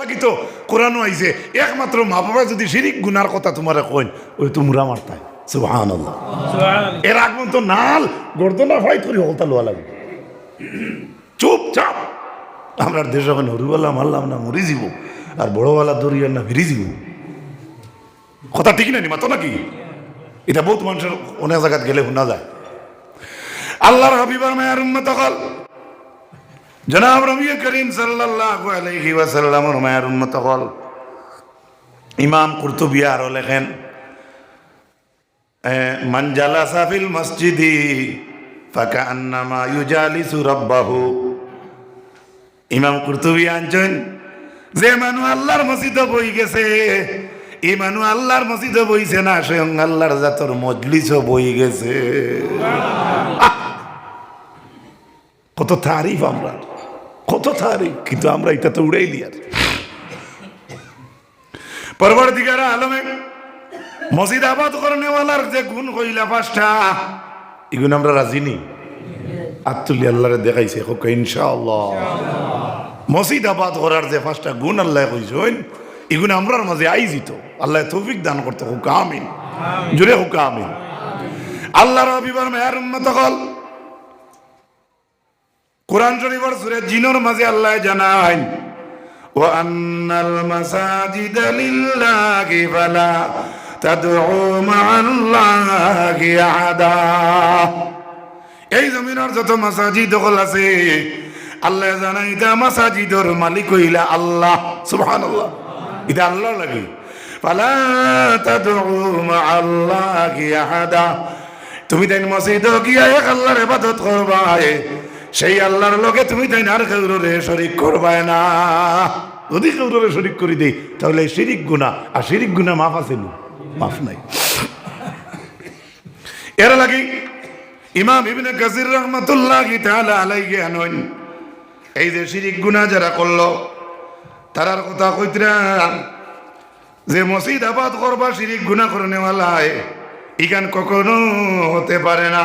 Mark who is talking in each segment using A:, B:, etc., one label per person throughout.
A: লাগি তো কোরআনও আইছে। একমাত্র মা বাবা যদি শিরিক গুনার কথা তোমারে কইন ওই তো মুরা মারতায় আল্লাহ এর আগমন তো নাল গর্দনা ফাইট করে হলতা লোয়া লাগবে। চুপচাপ। আমরা দেশ এখন হরিওয়ালা মারলাম না মরি যাব আর বড়ওয়ালা দরিয়ার না ফিরি যাব কথা ঠিক না মাতো নাকি? এটা বহুত মানুষের অনেক জায়গাত গেলে শোনা যায়। আল্লাহর হাবিবার মায়ের উম্মত হল জনাব রবি করিম সাল্লাল্লাহু আলাইহি ওয়াসাল্লামর মায়ের উম্মত হল। ইমাম কুরতুবী আরও লেখেন মান জালাসা ফিল মসজিদি ফাকা আন্নামা ইউজালিসু রাব্বাহু। ইমাম কুরতুবী আনছেন, যে মানু আল্লাহর মসজিদে বই গেছে, এই মানু আল্লাহর মসজিদে বইছে না, স্বয়ং আল্লাহর জাতর মজলিসও বই গেছে। কত তারিফ আমরা। কত তারিফ কিন্তু আমরা এটা তো উড়াইলি আর পরবর্তীকার আলমে মসজিদ আবাদ করনেওয়ালার যে গুণ কইলা পাঁচটা এগুলো আমরা রাজি নি আত্মুল্লি আল্লাহরে দেখাইছে হোক ইনশাআল্লাহ। মসজিদ আবাদ করার যে পাঁচটা গুণ আল্লাহ কইছেন এগুলো আমরার মাঝে আইজিত আল্লাহ তৌফিক দান করতে হোক আমিন। জুড়ে হোক আমিন। আল্লাহর অবিবার মেয়ার উন্মত হল কোরআন শরীফর সুরে জিনোর মাঝে আল্লাহ জানায় ও আন্নাল মাসাজিদ লিল্লাহি ফালা তাদউ মা'আল্লাহি আহাদা। এই জমিনের যত মাসাজিদ হল আছে, আল্লাহ জানাই দা মাসাজিদর মালিক হইলা আল্লাহ। সুবহানাল্লাহ। এটা আল্লাহ লাগে ফালা তাদউ মা'আল্লাহি আহাদা। তুমি তাই মসজিদ গিয়া এক আল্লাহর ইবাদত করবা সেই আল্লাহর লগে তুমি তাই আর কেউরে শরিক করবায় না। যদি কেউরে শরিক করি দেই, তাহলে শিরিক গুণা আর শিরিক গুণা মাফ আছে মাফ নাই। এর লাগি ইমাম ইবনে কাসির রহমাতুল্লাহি তাআলা আলাইহি আনন এই যে শিরিক গুনাহ যারা করল তারার কথা কইতরা যে মসজিদ আবাদ করবা, শিরিক গুনাহ করে নেওয়ালায় ইখান কখনো হতে পারে না।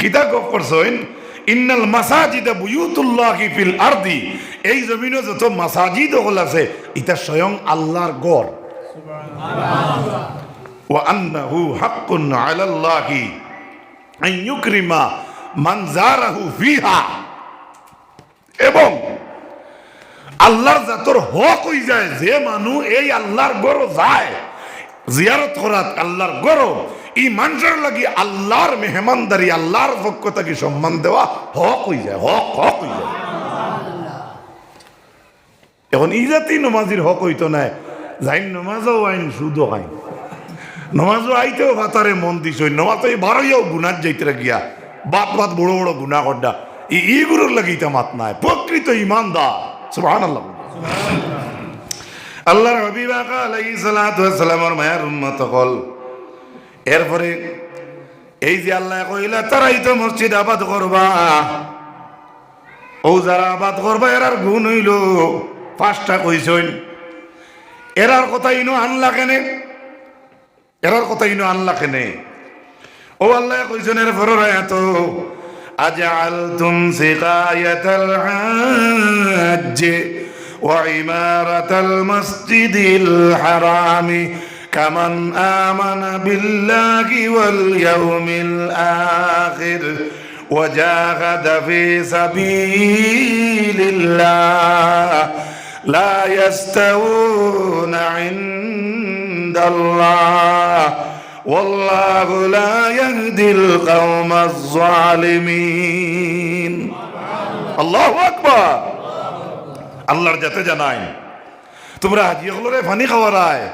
A: কিতা গফ করছেন ইন্নাল মাসাজিদা বুয়ুতুল্লাহি ফিল আরদি এই জমিনে যত মাসাজিদ হল আছে এটা স্বয়ং আল্লাহর গড় ওয়া আন্নাহু হাক্কুন আলাল্লাহি আন ইউকরিমা মান জারাহু ফিহা। এবং আল্লাহর জাতর হক হই যায় যে মানুষ এই আল্লাহর গড় যায়। জিয়ারত করাত আল্লাহর গড় এই মানুষের লাগি আল্লাহর মেহমানদারি আল্লাহর পক্ষ থেকে সম্মান দেওয়া হক হই যায় হক হক হই যায়। এখন ই জাতি নমাজির হক হইতো নাই যাই নমাজও আইন সুদও আইন। নমাজও আইতেও ভাতারে মন দিছ নমাজ এই বারোইয়াও গুনার যাইতে গিয়া বাত বাত বড় বড় গুণা করডা। ই ইগুলোর লাগিতে মাত নাই প্রকৃত ইমানদার সুবহানাল্লাহ। আল্লাহর হাবিব আকা আলাইহিস সালাতু ওয়াস সালামের মায়ের উম্মত হল। এরপরে এই যে আল্লাহ কইলা তারাই তো মসজিদ আবাদ করবা ও যারা আবাদ করবা এরার গুণ হইল পাঁচটা কইছইন এরার কথা ইনো আনলা কেনে এরার কথা ইনো আনলা কেনে ও আল্লাহ কইছেন এর ফরর এত আজআলতুম সিকায়াতাল হাজ্জ وعمارة المسجد الحرام كمن آمن بالله واليوم الآخر وجاهد في سبيل الله لا يستوون عند الله والله لا يهدي القوم الظالمين الله أكبر الله جت جنائن تمرا حجي خلو رے فانی خبر آئے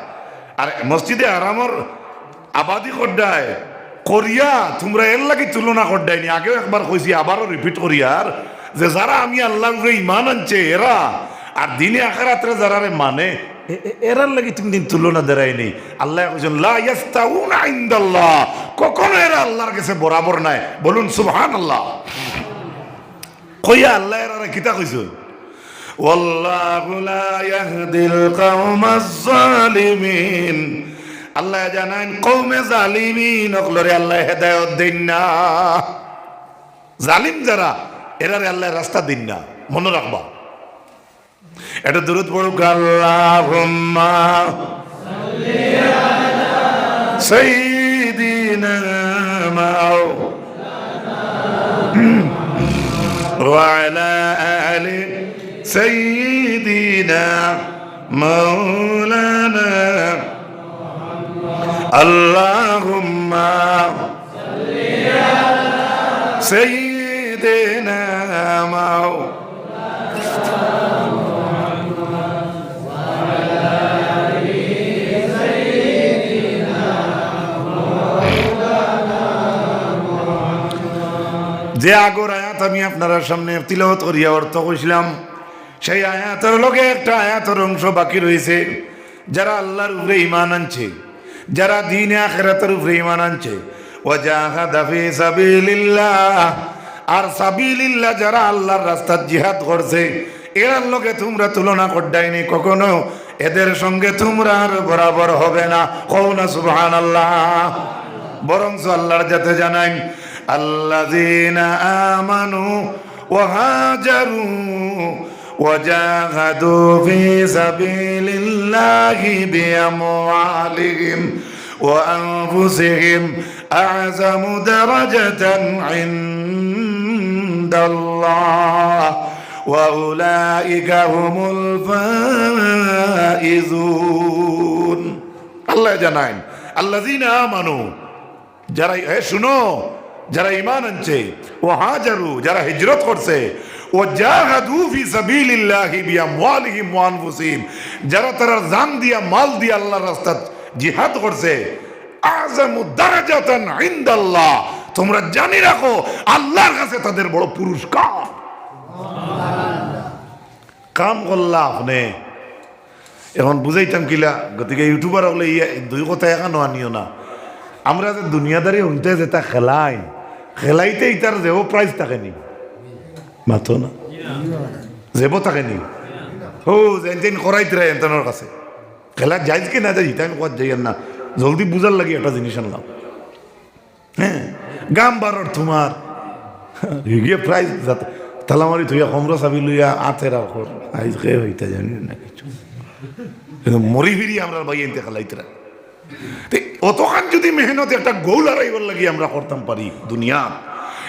A: আর, মসজিদে আরামর আবাদি করডায় করিয়া তোমরা এর লাগি তুলনা করডাইনি আগেও একবার কইছি, আবারও রিপিট করিয়ার যে যারা আমি আল্লাহর উপরে ইমান আনছে, এরা আর দিনে আখেরাত্রে যারা মানে এরার লাগি তুমি দিন তুলনা দেরাই নেই আল্লাহ ইয়াস্তাউনা ইনদাল্লাহ। কখনো এরা আল্লাহর কাছে বরাবর নাই। বলুন, সুবহানাল্লাহ। কইয়া আল্লাহ এরা কিতা কইছেন আল্লাহ জানান কৌমে জালিমিন অকলরে আল্লাহ হেদায়ত দিন না জালিম যারা এরারে আল্লাহ রাস্তা দিন না মনে রাখবা এটা দূরত পড়ুক আল্লাহুম্মা সাইয়্যিদিনা মাও وعلى آل سيدنا مولانا اللهم سيدنا مولانا যে আগর আয়াত আমি আপনারা সামনে তিলবত করিয়া অর্থ কইছিলাম সেই আয়াতের লোকে একটা আয়াতের অংশ বাকি রয়েছে। যারা আল্লাহর উপরে ইমান আনছে, যারা দিনে আখেরাতের উপরে ইমান আনছে আর সাবিলিল্লাহ যারা আল্লাহর রাস্তার জিহাদ করছে, এরার লগে তোমরা তুলনা করডাইনি, কখনো এদের সঙ্গে তোমরা আর বরাবর হবে না। কও না সুবহানাল্লাহ। বরঞ্চ আল্লাহর যাতে জানাই, আল্লাযীনা আমানু ওয়া হাজারু وجاهدوا في سبيل الله بأموالهم وأنفسهم أعظم درجة عند الله وأولئك هم الفائزون الله জানাই الذين آمنوا যারা এ শুনো যারা ইমান আনছে ও হাজারু যারা হিজরত করছে যারা তারা জান দিয়া, মাল দিয়া আল্লাহর রাস্তায় জিহাদ করছে তোমরা জানি রাখো, আল্লাহর কাছে তাদের বড় পুরস্কার। কাম করলা আপনি এখন বুঝাইতাম কিলা, গতিকে ইউটিউবার হলে ইয়া দুই কথা এখানো আনিও না। আমরা যে দুনিয়াদারি উনতে যেটা খেলাই খেলাইতে ইতার যেও প্রাইজ থাকেনি মাতো না যেব থাকেনি ও যেন তেন করাইতে রে এনতনের কাছে খেলা যাইজ কি না যাই কোয়াত যাইয়েন না জলদি বুঝার লাগি একটা জিনিস আনলাম হ্যাঁ গাম বারর তোমার গিয়ে প্রাইজ যাতে তালামারি থইয়া কমরা চাবি লইয়া আতের আখর আইজ কে হইতা জানি না কিছু কিন্তু মরি ফিরি আমরা ভাই এনতে খেলাইতে রা তে অতখান যদি মেহনত একটা গোল হারাইবার লাগি আমরা করতাম পারি দুনিয়া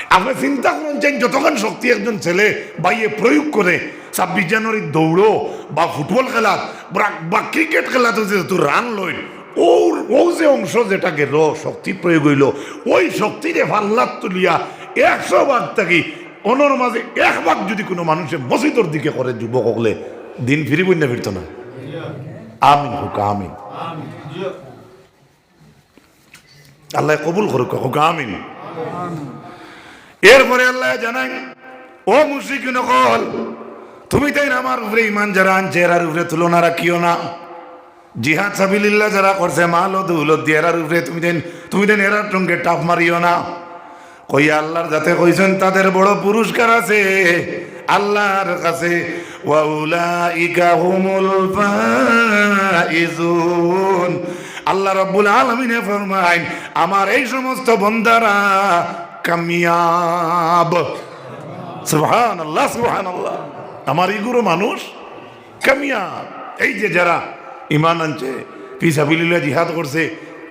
A: আপনি চিন্তা করুন যে যতক্ষণ শক্তি একজন ছেলে বাইয়ে প্রয়োগ করে ছাব্বিশ জানুয়ারির দৌড়ো বা ফুটবল খেলাত বা- ক্রিকেট খেলাতে যেহেতু রান লইন ওর ও যে অংশ যেটা গেল শক্তি প্রয়োগ হইল ওই শক্তিরে ফাল্লাত তুলিয়া একশো ভাগ থাকি অনর মাঝে এক ভাগ যদি কোনো মানুষের মসজিদর দিকে করে যুবক হলে দিন ফিরিব না ফিরত না। আমিন হুক আমিন। আল্লাহ কবুল করুক হুক আমিন। এরপরে আল্লাহ জানাই ও মুশরিক নকল তুমি তাই আমার উপরে ইমান যারা আনছে, এরার উপরে তুলনা রাখিও না। জিহাদ সাবিলিল্লাহ যারা করছে, মাল ও দৌলত দিয়ে এরার উপরে তুমি দেন তুমি দেন এরার টঙ্গে টাপ মারিও না। কই আল্লাহর যাতে কইছেন, তাদের বড় পুরস্কার আছে। আল্লাহর কাছে আল্লাহ রাব্বুল আলামিনে ফরমায় আমার এই সমস্ত বন্দারা কামিয়াব। সুবহানাল্লাহ সুবহানাল্লাহ। আমার ইগুরো মানুষ কামিয়াব। এই যে যারা ইমান আনছে ফিসাবিল্লাহ জিহাদ করছে,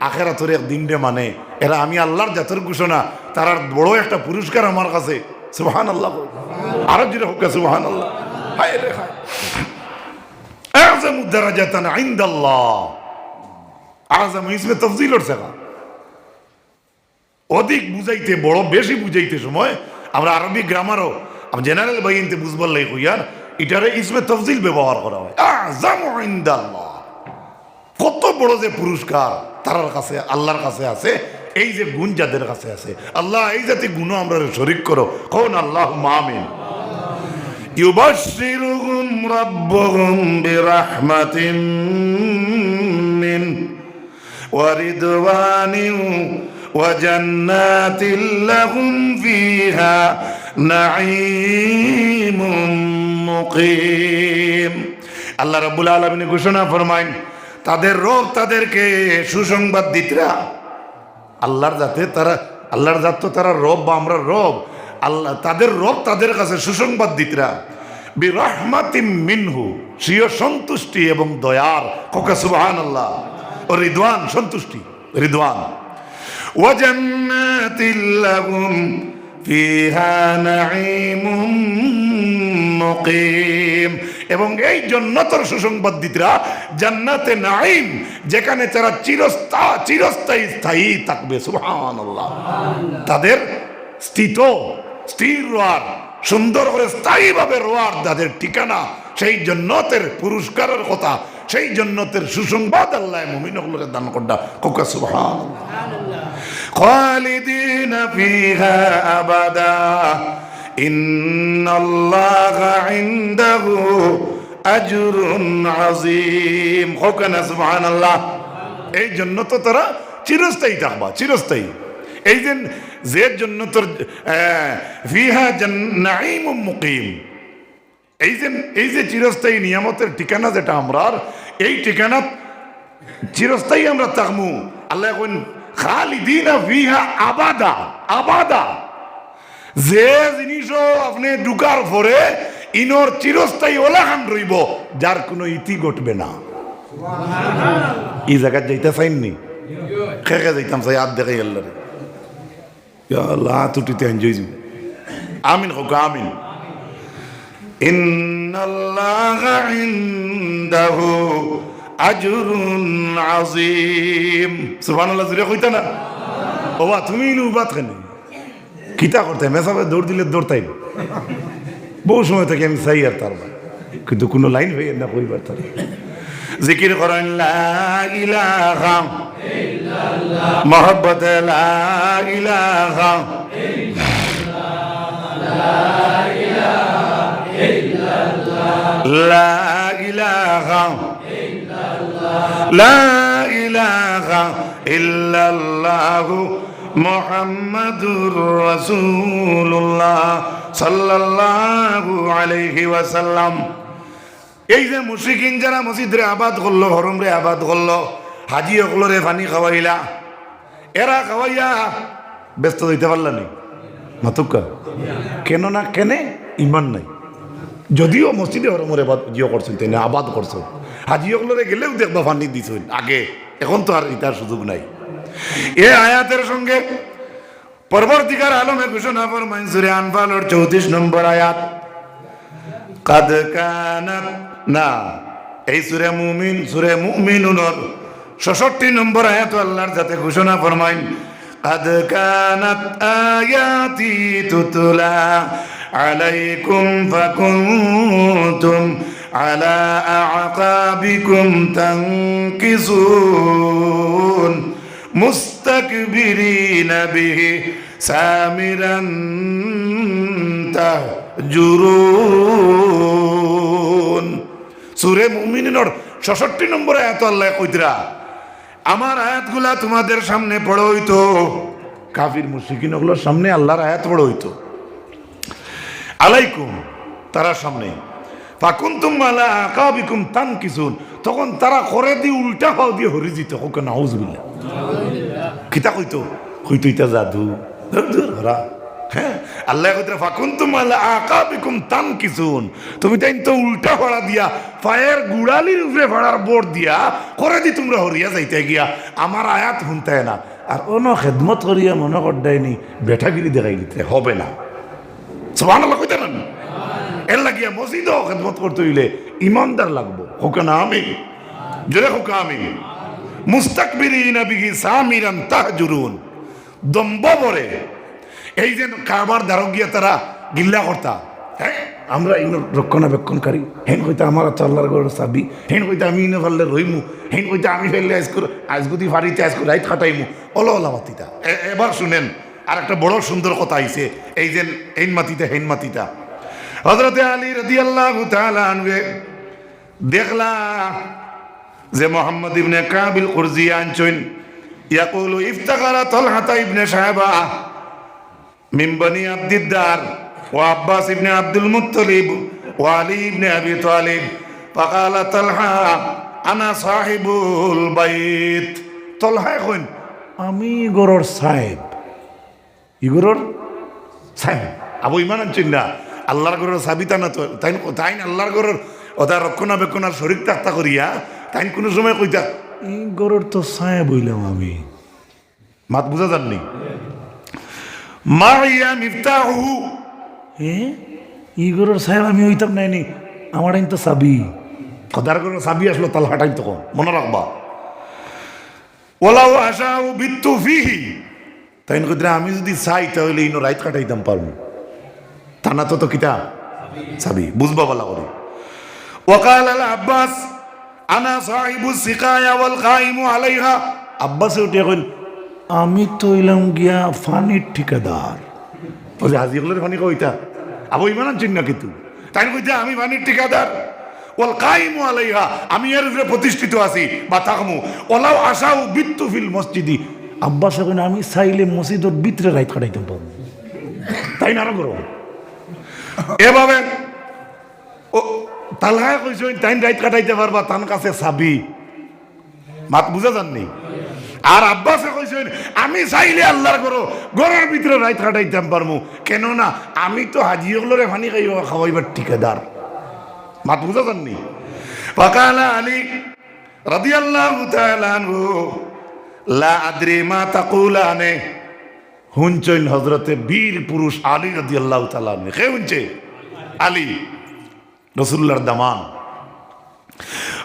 A: আখেরাতর এক দিনটা মানে এরা আমি আল্লাহর জাতের ঘোষণা, তার আর বড় একটা পুরস্কার আমার কাছে সুবহান আল্লাহ আরও যেটা হোক সুবহান আল্লাহ হায় রে হায়। আজম দারাজাতান ইনদাল্লাহ। আজম ইসমে তফজিল হচ্ছে অধিক বুঝাইতে বড় বেশি বুঝাইতে সময় আমরা আরবি গ্রামারও জেনারেল বাইনতে বুঝবার লাগে কইয়ার এটারে ইসমে তফজিল ব্যবহার করা হয় আজম ইনদাল্লাহ কত বড় যে পুরস্কার তার কাছে আল্লাহর কাছে আছে এই যে গুণ যাদের কাছে আছে আল্লাহ এই জাতি গুণ আমরা শরিক করো কোন আল্লাহ মামিন يبشرهم ربهم برحمة منه ورضوان وجنات لهم فيها نعيم مقيم আল্লাহ রাব্বুল আলামিন ঘোষণা ফরমাইন তাদের রব তাদেরকে সুসংবাদ দিতরা আল্লাহর জাতে তারা আল্লাহর জাত তো তারা রব বা আমরা রব আল্লাহ তাদের রব তাদের কাছে সুসংবাদ দিতরা বিরহমাতিম মিনহু স্বীয় সন্তুষ্টি এবং দয়ার কোকা সুবহান আল্লাহ ও রিদওয়ান সন্তুষ্টি রিদওয়ান وجنات لهم فيها نعيم মুকিম এবং এই জন্নতর সুসংবাদ দিতরা জান্নাতে নাইম যেখানে তারা চিরস্থা চিরস্থায়ী স্থায়ী থাকবে সুবহানাল্লাহ তাদের স্থিত স্থির রোয়ার সুন্দর করে স্থায়ীভাবে রোয়ার তাদের ঠিকানা সেই জন্নতের পুরস্কারের কথা সেই জন্নতের সুসংবাদ আল্লাহ মুমিনগুলোকে দান করডা কোকা সুবহানাল্লাহ خالدين فيها أبدا إن الله عنده أجر عظيم হোকানা সুবহান আল্লাহ এই জন্য তো তারা চিরস্থায়ী থাকবা চিরস্থায়ী এই যে যে জন্য তোর ফিহা নাইম মুকিম এই যে এই যে চিরস্থায়ী নিয়ামতের ঠিকানা যেটা আমরা এই ঠিকানা চিরস্থায়ী আমরা থাকমু আল্লাহ এখন খালিদিনা ফিহা আবাদা আবাদা। যে জিনিস আপনি ঢুকার পরে ইনোর চিরস্থায়ী ওলাখান রইব, যার কোনো ইতি ঘটবে না। এই জায়গায় যাইতে চাইননি? খেকে যাইতাম চাই আর দেখাই আল্লাহ আল্লাহ তুটিতে এনজয় যাবে আমিন হোক, আমিন। ইন্নাল্লাহ ইন্দাহু আজরুন আজিম সুবহানাল্লাহ জুড়ে কইতা না? ওবা তুমি উবাত কেন? কিতা করতে? মেসাবে দৌড় দিলে দৌড়তাই বহু সময় থেকে আমি চাই আর তার কিন্তু কোনো লাইন হয়ে না কইবার তার। জিকির করেন ইলাহা মহব্বত ইলাহা লা ইলাহা লা محمد رسول الله صلى الله عليه وسلم এই যে মুশরিকিন যারা মসজিদরে আবাদ করল, হরমরে আবাদ করল, হাজি অকলরে ফানি খাওয়াইলা, এরা খাওয়াইয়া ব্যস্ত হইতে পারলাম মাতুকা কেন না কেনে? ইমান নাই। যদিও মসজিদে হরমরে আবাদ ইয়ে করছেন তিনি আবাদ করছেন। হাজিসকলরে গেলেও দেখবা ফান্দি দিছেন আগে এখন তো আর ইতার সুযোগ নাই এ আয়াতের সঙ্গে পরবর্তীকার আলমে ঘোষণা ফরমাইন সুরে আনফালর চৌত্রিশ নম্বর আয়াত কাদ কানাত না এই সুরে মুমিন সুরে মুমিনুনর ষষট্টি নম্বর আয়াত আল্লাহর যাতে ঘোষণা ফরমাইন قد كانت آياتي تتلى عليكم فكنتم على أعقابكم تنكصون مستكبرين به سامرا تهجرون সুরে মুমিনের ষষট্টি নম্বর আয়াত আল্লাহ কইতরা আমার আয়াতগুলা তোমাদের সামনে পড়ো হইতো কাফির মুশরিকিনগুলোর সামনে আল্লাহর আয়াত পড়ো হইতো আলাইকুম তারা সামনে কিসুন তখন তারা করে দিয়ে, উল্টা পাও দিয়ে হরি দিত হোক নাউজুবিল্লাহ। কিতা কইতো? কইতো, ইতা জাদু। হ্যাঁ? আল্লাহ আকাবিকুম তান তুমি তো উল্টা দিয়া দিয়া, করে তোমরা গিয়া। আমার আয়াত শুনতে না। আর অন খেদমত করিয়া মনে করডাইনি, বেঠাগিরি দেখাই দিতে হবে না। কইতে না? লাগিয়া মসজিদও খেদমত করতে হইলে ইমানদার লাগবো। হোক না, আমি। জোরে হোক, আমি। গিয়া হ্যাঁ হেন আমার চাবি। হেন আমি রইমু। হেন আমি এবার শুনেন আর একটা বড় সুন্দর কথা আইছে। এই যে হেন মাতিতা হেন মাতিতা। হজরতে আলী রদি আল্লাহ দেখলা যে মোহাম্মদ ইবনে কাবিল কুরজি আনছেন, ইয়াকুলু ইফতাকারা তলহাতা ইবনে সাহেবা মিন বনি আব্দিদ্দার ও আব্বাস ইবনে আব্দুল মুত্তলিব ও আলী ইবনে আবি তালিব, ফাকালা তালহা আনা সাহিবুল বাইত। তলহা এখন আমি গরর সাহেব। ইগরর সাহেব। আবু ইমান আনছেন না? আল্লাহর গরর সাবিতা না তো তাই তাই আল্লাহর গরর ওটা রক্ষণাবেক্ষণার শরীর তাক্তা করিয়া তাই কোনো সময় কইতা এই গরর তো সাহেব হইলাম আমি। মাত বুঝা যাননি মারিয়া মিফতাহু এ? ইগরের সাহেব আমি হইতাম নাইনি আমার আইন তো সাবি। কদার করে সাবি আসলো তাল হাটাই তখন মনে রাখবা। ওলাও আশাও বিত্তু ফিহি। তাই কইতে আমি যদি চাই তাহলে ইনো রাইত কাটাইতাম পারব তা না তো তো কিতা সাবি বুঝবা বলা করে। ওকাল আল আব্বাস, আনা সাহিবু সিকায়া ওয়াল কাইমু আলাইহা। আব্বাসে উঠে কইল, আমি তো এলাম গিয়া ফানির ঠিকাদার। বলে হাজি হলের ফানি কইতা? আবু ইমান আনছেন না কিন্তু। তাই কইতা আমি ফানির ঠিকাদার। ওল কাইমু আলাইহা, আমি এর উপরে প্রতিষ্ঠিত আছি, বা তাকমু ওলাও আশাও বিত্তু ফিল মসজিদি। আব্বাস এখন আমি চাইলে মসজিদর ভিতরে রাইত কাটাইতাম তাই না আরও এভাবে, ও, তালহায় কইছো তাই রাইত কাটাইতে পারবা তার কাছে চাবি। মাত বুঝা যাননি আর আব্বাসে কইছেন আমি চাইলে আল্লাহর করো ঘরের ভিতরে রাইত কাটাইতাম পারমু। কেননা, আমি তো হাজি হলরে ফানি খাইব, খাওয়াইবার ঠিকাদার। মাত বুঝা যাননি ফাকালা আলী রাদিয়াল্লাহু তাআলা আনহু, লা আদ্রি মা তাকুলানে। হুনচইন হজরতে বীর পুরুষ আলী রাদিয়াল্লাহু তাআলা আনহু কে হুনছে আলী রসুল্লাহর দামান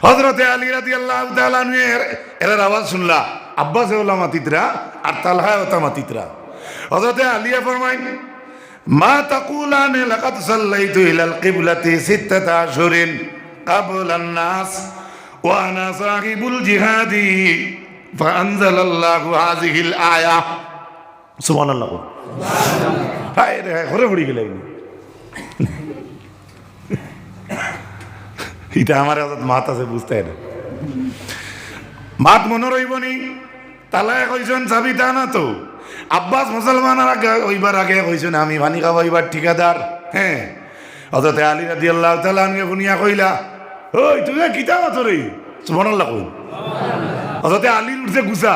A: হজরতে আলী রাদি আল্লাহ এর আওয়াজ শুনলা আব্বাস ওলা মাতিতরা আর তালহা ওতা মাতিতরা হজরতে আলিয়া ফরমাইন মা তাকুলানে লাকাত সাল্লাইতু ইলাল কিবলাতি সিত্তাতা আশহুরিন قبل الناس وانا صاحب الجهاد فانزل الله هذه الايه মাত আছে মাত নি চাবি তা না তো। আব্বাস মুসলমানের আগে আগে কইছেন আমি ভানি খাব, এইবার ঠিকাদার হ্যাঁ। অততে আলী আল্লাহ কইলা, ওই তুই কিতাব আছো রে? সুবহানাল্লাহ কই অততে আলীর উঠছে গুসা।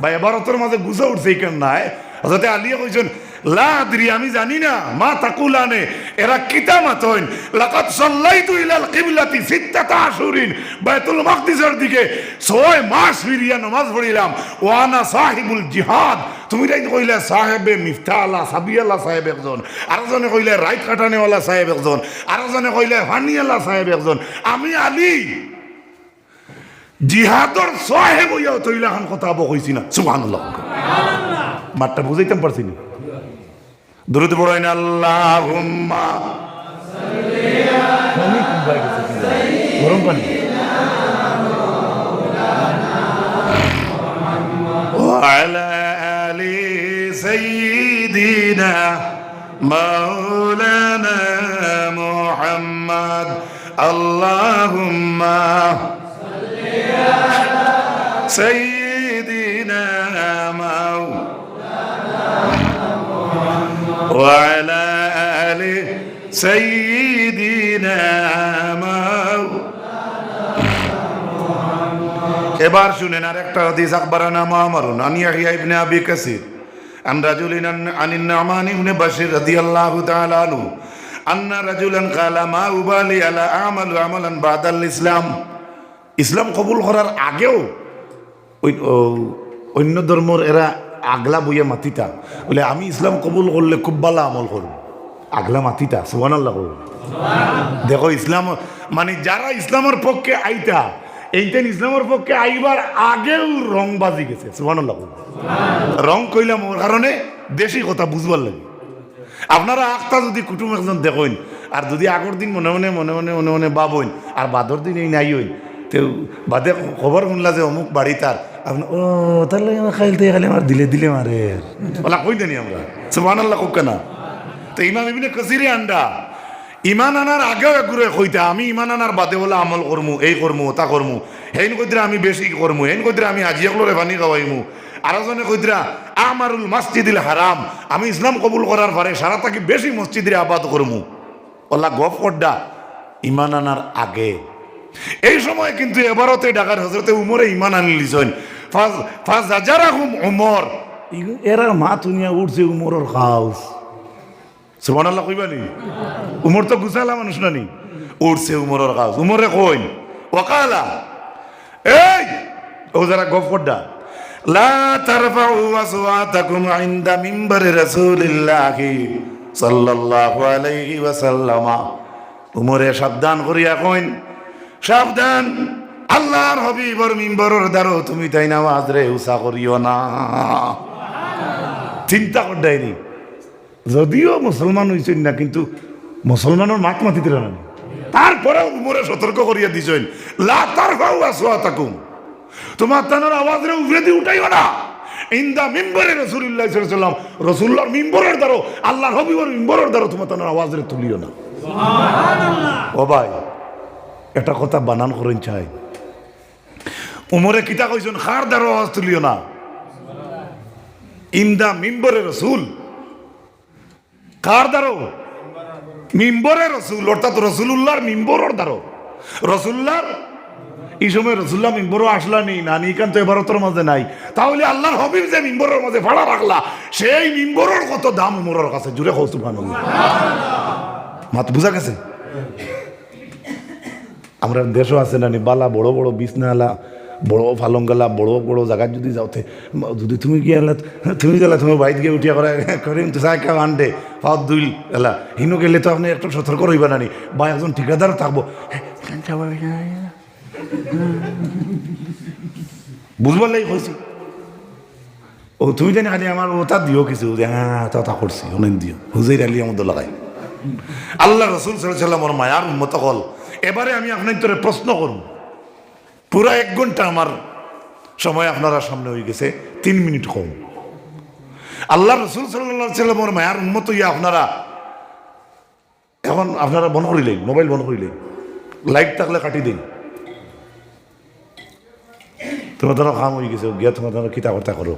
A: ভাই এবার তোর মাঝে গুসা উঠছে কেন নাই। অততে আলিয়ে কইছেন, লা আদরি, আমি জানি না, মা তাকুলানে, এরা কিতা মাতইন লাকাত সাল্লাইতু ইলাল কিবলাতি সিত্তাতা আশুরিন, বাইতুল মাকদিসের দিকে ছয় মাস ফিরিয়া নামাজ পড়িলাম। ওয়ানা সাহিবুল জিহাদ। তুমি তাই কইলে, সাহেবে মিফতা আল্লাহ সাবিয়াল্লাহ সাহেব একজন। আরেকজনে কইলে রাইট কাটানেওয়ালা সাহেব একজন। আরেকজনে কইলে ফানিয়াল্লাহ সাহেব একজন। আমি আলী। জিহাদর সাহেব হইয়া তৈলা খান কথা বকইছি না সুবহানাল্লাহ মাঠটা বুঝাইতাম পারছি না দূরত পড়েন আল্লাহ গরম পানি وعلى آل سيدنا مولانا محمد اللهم سيدنا مولانا وعلى آل سيدنا مولانا এবার শুনেন আর একটা হাদিস আকবরানা মামারুন আন ইয়াহিয়া ইবনে আবি কাসির আন রাজুলিন আন النعمان بن بشير رضي الله تعالى عنه أن رجلا قال ما أبالي على أعمل عملا بعد الإسلام ইসলাম কবুল করার আগেও ওই অন্য ধর্মর এরা আগলা বইয়া মাতিতা। বলে, আমি ইসলাম কবুল করলে খুব ভালো আমল করব। আগলা মাতিতা সুবান আল্লাহ দেখো, ইসলাম মানে যারা ইসলামের পক্ষে আইতা, এইতেন ইসলামের পক্ষে আইবার আগেও রং বাজি গেছে সুবান আল্লাহ রং কইলাম ওর কারণে দেশি কথা বুঝবার লাগে। আপনারা আখতা যদি কুটুম একজন দেখেন আর যদি আগর দিন মনে মনে মনে মনে মনে মনে ভাবইন আর বাদর দিন এই নাই হইন তো বাদে খবর শুনলা যে অমুক বাড়ি তার আপনি ও তাহলে আমার খাইলতে খালি আমার দিলে দিলে মারে ওলা কই দেনি আমরা। সুবান আল্লাহ কোক না তো ইমাম ইবনে কসিরে আন্ডা ইমান আনার আগেও একগুরে কইতে, আমি ইমান আনার বাদে বলে আমল করমু এই করমু তা করমু হেন কইতরা আমি বেশি করমু হেন কইতরা আমি আজি একলরে পানি খাওয়াইমু আর জনে কইতরা আমারুল মসজিদিল হারাম আমি ইসলাম কবুল করার পরে সারা তাকে বেশি মসজিদের আবাদ করমু ওলা গফ করডা ইমান আনার আগে এই সময় কিন্তু এবারতে ঢাকার হজরতে উমরে ইমান আনি লিছেন ফাজ হাজার আহুম উমর। এরা মা তুনিয়া উঠছে উমরের হাউস সুবান আল্লাহ কইবা নি? উমর তো গুছালা মানুষ না নি? উঠছে উমরের কাজ উমরে কইন ওকালা। এই, ও যারা গপ করডা লা তারফাউ আসওয়াতাকুম ইনদা মিম্বারি রাসূলিল্লাহি সাল্লাল্লাহু আলাইহি ওয়াসাল্লাম। উমরে সাবধান করিয়া কইন। সাবধান। আল্লাহর হবিবর মিম্বরের দ্বারো তুমি তাই না আজরে উসা করিও না। চিন্তা করডাইনি যদিও মুসলমান হয়েছেন না কিন্তু মুসলমানের মাত মাতিতে না। তারপরেও উমরে সতর্ক করিয়া দিছেন লা তার ফাউ আসোয়া তাকুম তোমার তানার আওয়াজরে উভরে দিয়ে উঠাইও না। ইন্দা মিম্বরে রসুল্লাহ সাল্লাম রসুল্লাহর মিম্বরের দ্বারো আল্লাহর হবিবর মিম্বরের দ্বারো তোমার তানার আওয়াজরে তুলিও না। ও ভাই একটা কথা বানান করেন চাই। উমরে কিতা কইছেন? খার দ্বারো আওয়াজ তুলিও না। ইন্দা মিম্বরে রসুল। কার দ্বারো? মিম্বরে রসুল। অর্থাৎ রসুল্লাহর মিম্বরের দ্বারো। রসুল্লাহর এই সময় রসুল্লাহ মিম্বরও আসলা নেই না নিকান তো এবারতর মাঝে নাই। তাহলে আল্লাহর হবিব যে মিম্বরের মাঝে ভাড়া রাখলা, সেই মিম্বরের কত দাম উমরের কাছে? জুড়ে কৌতুক মাত বুঝা গেছে? আমরা দেশও আছে না বালা বড় বড় বিছনালা, বড় ফালঙ্গালা, বড় বড় জায়গায় যদি যাওতে যদি তুমি কি এলা, তুমি গেলা তোমার বাইত গিয়ে উঠিয়া করে, করিম তো চাই কেউ আনতে পাও দুই, এলা, হিনু গেলে তো আপনি একটু সতর্ক রইবা না নি বা একজন ঠিকাদার থাকব। বুঝবার লাগি হয়েছে ও, তুমি জানি খালি আমার ওটা দিও কিছু, যে হ্যাঁ তা করছি, অনেক দিও, হুজের আলী আমাদের লাগাই। আল্লাহ রসুল সাল্লাম মায়ার উন্মত হল এবারে আমি আপনার তোরে প্রশ্ন করব। পুরা এক ঘণ্টা আমার সময় আপনারা সামনে হয়ে গেছে, তিন মিনিট কম। আল্লাহ রসুল সাল্লাহ সাল্লাম ওর মায়ার উন্মত ইয়া আপনারা, এখন আপনারা বন্ধ করিলেন মোবাইল বন্ধ করিলেন লাইট থাকলে কাটি দিন। তোমার ধরো কাম হয়ে গেছে, গিয়া তোমার ধরো কিতা করো।